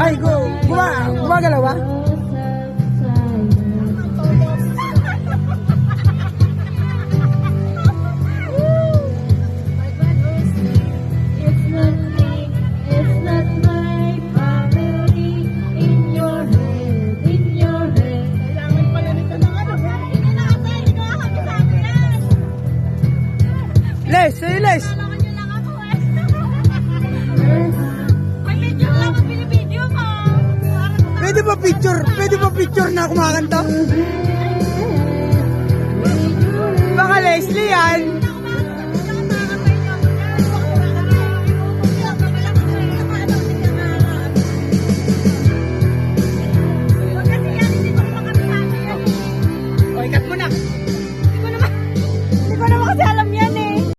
Ay, go. Guma gumagalaw ba? It's not me, ba picture? Pwede ba picture na kumakanta? Baka Leslie yan. Okay, cut mo na.